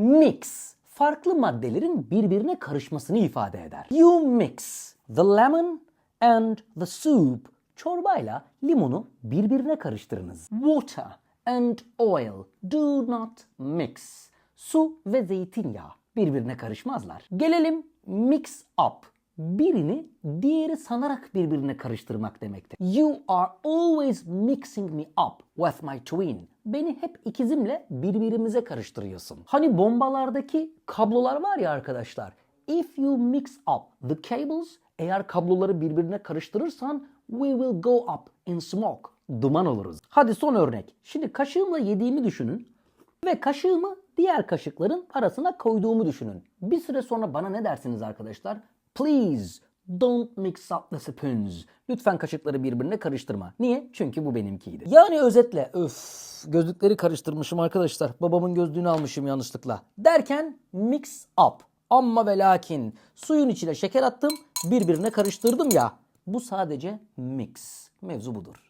Mix farklı maddelerin birbirine karışmasını ifade eder. You mix the lemon and the soup. Çorbayla limonu birbirine karıştırınız. Water and oil do not mix. Su ve zeytinyağı birbirine karışmazlar. Gelelim mix up. Birini diğeri sanarak birbirine karıştırmak demektir. You are always mixing me up with my twin. Beni hep ikizimle birbirimize karıştırıyorsun. Hani bombalardaki kablolar var ya arkadaşlar. If you mix up the cables, eğer kabloları birbirine karıştırırsan we will go up in smoke. Duman oluruz. Hadi son örnek. Şimdi kaşığımla yediğimi düşünün ve kaşığımı diğer kaşıkların arasına koyduğumu düşünün. Bir süre sonra bana ne dersiniz arkadaşlar? Please don't mix up the spoons. Lütfen kaşıkları birbirine karıştırma. Niye? Çünkü bu benimkiydi. Yani özetle öf gözlükleri karıştırmışım arkadaşlar. Babamın gözlüğünü almışım yanlışlıkla. Derken mix up. Amma ve lakin suyun içine şeker attım birbirine karıştırdım ya. Bu sadece mix. Mevzu budur.